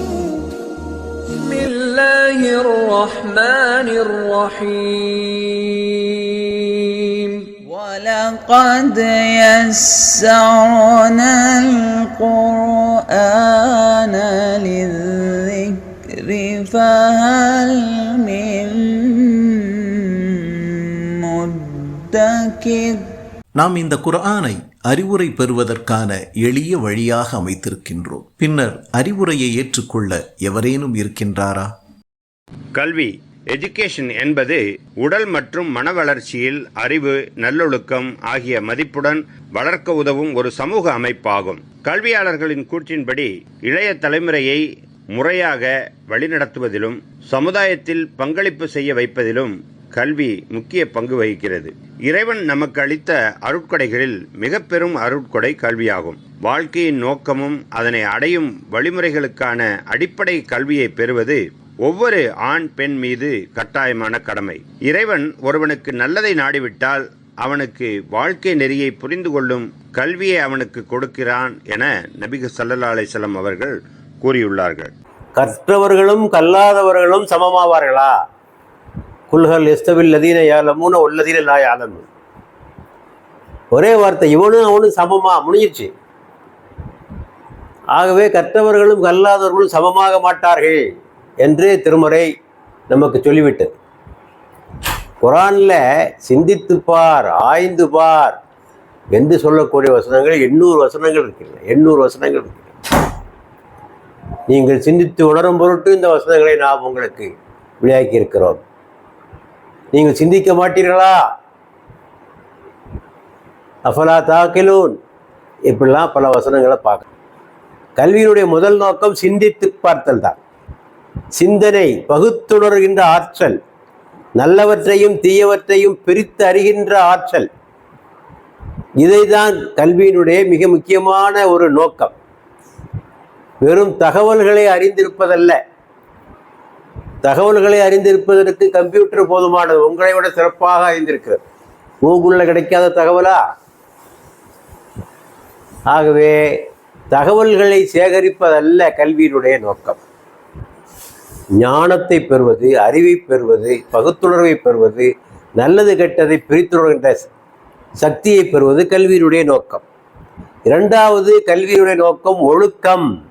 بسم الله الرحمن الرحيم. ولقد يسرنا القرآن للذكر فهل من مدكر؟ நாம் இந்த குரானை அறிவுரை பெறுவதற்கான எளிய வழியாக அமைத்திருக்கின்றோம். பின்னர் அறிவுரையை ஏற்றுக்கொள்ள எவரேனும் இருக்கின்றாரா? கல்வி எஜுகேஷன் என்பது உடல் மற்றும் மன வளர்ச்சியில் அறிவு நல்லொழுக்கம் ஆகிய மதிப்புடன் வளர்க்க உதவும் ஒரு சமூக அமைப்பாகும். கல்வியாளர்களின் கூற்றின்படி இளைய தலைமுறையை முறையாக வழிநடத்துவதிலும் சமுதாயத்தில் பங்களிப்பு செய்ய வைப்பதிலும் கல்வி முக்கிய பங்கு வகிக்கிறது. இறைவன் நமக்கு அளித்த அருட்கொடைகளில் மிக பெரும் அருட்கொடை கல்வியாகும். வாழ்க்கையின் நோக்கமும் அதனை அடையும் வழிமுறைகளுக்கான அடிப்படை கல்வியை பெறுவது ஒவ்வொரு ஆண் பெண் மீது கட்டாயமான கடமை. இறைவன் ஒருவனுக்கு நல்லதை நாடிவிட்டால் அவனுக்கு வாழ்க்கை நெறியை புரிந்து கொள்ளும் கல்வியை அவனுக்கு கொடுக்கிறான் என நபிகு சல்லல்லா அலிசல்லாம் அவர்கள் கூறியுள்ளார்கள். கற்றவர்களும் கல்லாதவர்களும் சமமாவார்களா? குல்ஹல் எஸ்தவில் லதீன யாலமூன உள்ளதீன லா யாலமு ஒரே வார்த்தை இவனும் அவனும் சமமா? முடிஞ்சிச்சு ஆகவே கற்றவர்களும் கல்லாதவர்களும் சமமாக மாட்டார்கள் என்று திருமுறை நமக்கு சொல்லிவிட்டது. குரானில் சிந்தித்து பார் ஆய்ந்து பார் என்று சொல்லக்கூடிய வசனங்கள் எண்ணூறு வசனங்கள் இருக்கில்ல எண்ணூறு வசனங்கள் இருக்கு நீங்கள் சிந்தித்து உணரும் பொருட்டு இந்த வசனங்களை நாம் உங்களுக்கு விளையாக்கி இருக்கிறோம் நீங்கள் சிந்திக்க மாட்டீர்களா? அஃபலா தாக்கிலூன். இப்படிலாம் பல வசனங்களை பார்க்க. கல்வியினுடைய முதல் நோக்கம் சிந்தித்து பார்த்தல் தான். சிந்தனை பகுத்துணர்கின்ற ஆற்றல். நல்லவற்றையும் தீயவற்றையும் பிரித்து அறிகின்ற ஆற்றல். இதைதான் கல்வியினுடைய மிக முக்கியமான ஒரு நோக்கம். வெறும் தகவல்களை அறிந்திருப்பதல்ல. தகவல்களை அறிந்திருப்பதற்கு கம்ப்யூட்டர் போதுமானது. உங்களை விட சிறப்பாக அறிந்திருக்கிறது. கூகுளில் கிடைக்காத தகவலா? ஆகவே தகவல்களை சேகரிப்பதல்ல கல்வியினுடைய நோக்கம். ஞானத்தை பெறுவது அறிவை பெறுவது பகுத்துணர்வை பெறுவது நல்லது கெட்டதை பிரித்துணர்கின்ற சக்தியை பெறுவது கல்வியினுடைய நோக்கம். இரண்டாவது கல்வியினுடைய நோக்கம் ஒழுக்கம்.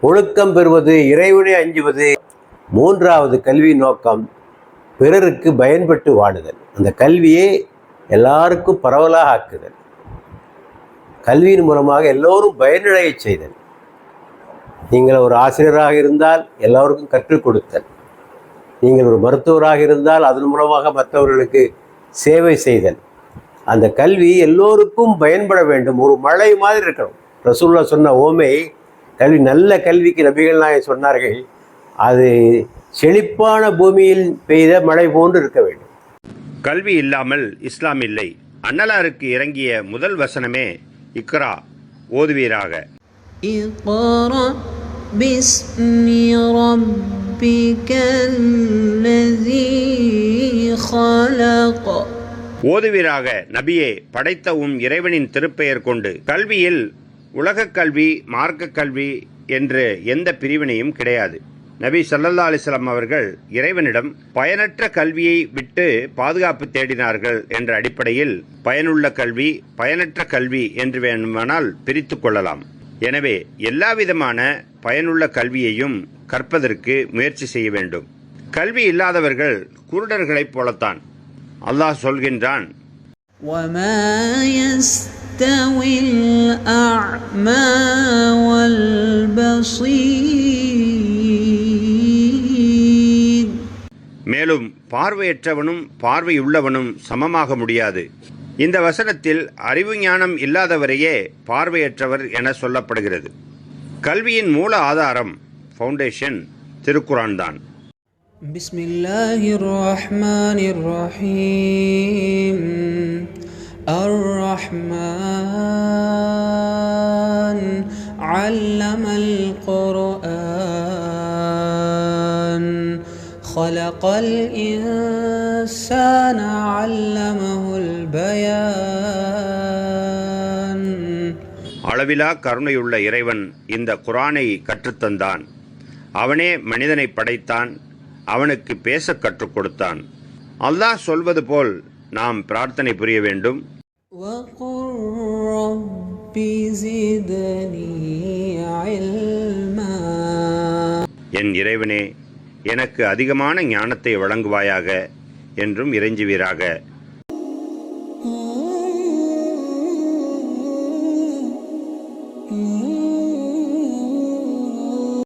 ஒழுக்கம் பெறுவது இறைவனை அஞ்சுவது. மூன்றாவது கல்வி நோக்கம் பிறருக்கு பயன்பட்டு வாடுதல். அந்த கல்வியை எல்லாருக்கும் பரவலாக ஆக்குதல். கல்வியின் மூலமாக எல்லோரும் பயனடைய செய்தல். நீங்கள் ஒரு ஆசிரியராக இருந்தால் எல்லோருக்கும் கற்றுக் கொடுத்தல். நீங்கள் ஒரு மருத்துவராக இருந்தால் அதன் மூலமாக மற்றவர்களுக்கு சேவை செய்தல். அந்த கல்வி எல்லோருக்கும் பயன்பட வேண்டும். ஒரு மழை மாதிரி இருக்கணும். ரசூல்லா சொன்ன ஓமை கல்வி நல்ல கல்விக்கு நபிகள் நாயகம் சொன்னார்கள் அது செழிப்பான பூமியில் பெய்த மழை போன்று இருக்க வேண்டும். கல்வி இல்லாமல் இஸ்லாம் இல்லை. அன்னலாருக்கு இறங்கிய முதல் வசனமே இக்ரா ஓதுவீராக. ஓதுவீராக நபியே படைத்த உம் இறைவனின் திருப்பெயர் கொண்டு. கல்வியில் உலகக் கல்வி மார்க்க கல்வி என்று எந்த பிரிவினையும் கிடையாது. நபி ஸல்லல்லாஹு அலைஹி வஸல்லம் அவர்கள் இறைவனிடம் பயனற்ற கல்வியை விட்டு பாதுகாப்பு தேடினார்கள் என்ற அடிப்படையில் பயனுள்ள கல்வி பயனற்ற கல்வி என்று வேண்டுமானால் பிரித்து கொள்ளலாம் எனவே எல்லாவிதமான பயனுள்ள கல்வியையும் கற்பதற்கு முயற்சி செய்ய வேண்டும் கல்வி இல்லாதவர்கள் குருடர்களைப் போலத்தான் அல்லாஹ் சொல்கின்றான் وما பார்வையற்றவனும் பார்வையுள்ளவனும் சமமாக முடியாது இந்த வசனத்தில் அறிவு ஞானம் இல்லாதவரையே பார்வையற்றவர் என சொல்லப்படுகிறது கல்வியின் மூல ஆதாரம் ஃபவுண்டேஷன் திருக்குரான் தான் بسم الله الرحمن الرحيم الرحمن خلق الإنسان علمه البيان அளவிலா கருணையுள்ள இறைவன் இந்த குரானை கற்றுத்தந்தான் அவனே மனிதனை படைத்தான் அவனுக்கு பேச கற்றுக் கொடுத்தான் அல்லாஹ் சொல்வது போல் நாம் பிரார்த்தனை புரிய வேண்டும் وقل رب زدني علما என் இறைவனே எனக்கு அதிகமான ஞானத்தை வழங்குவாயாக என்றும் இறைஞ்சுவீராக.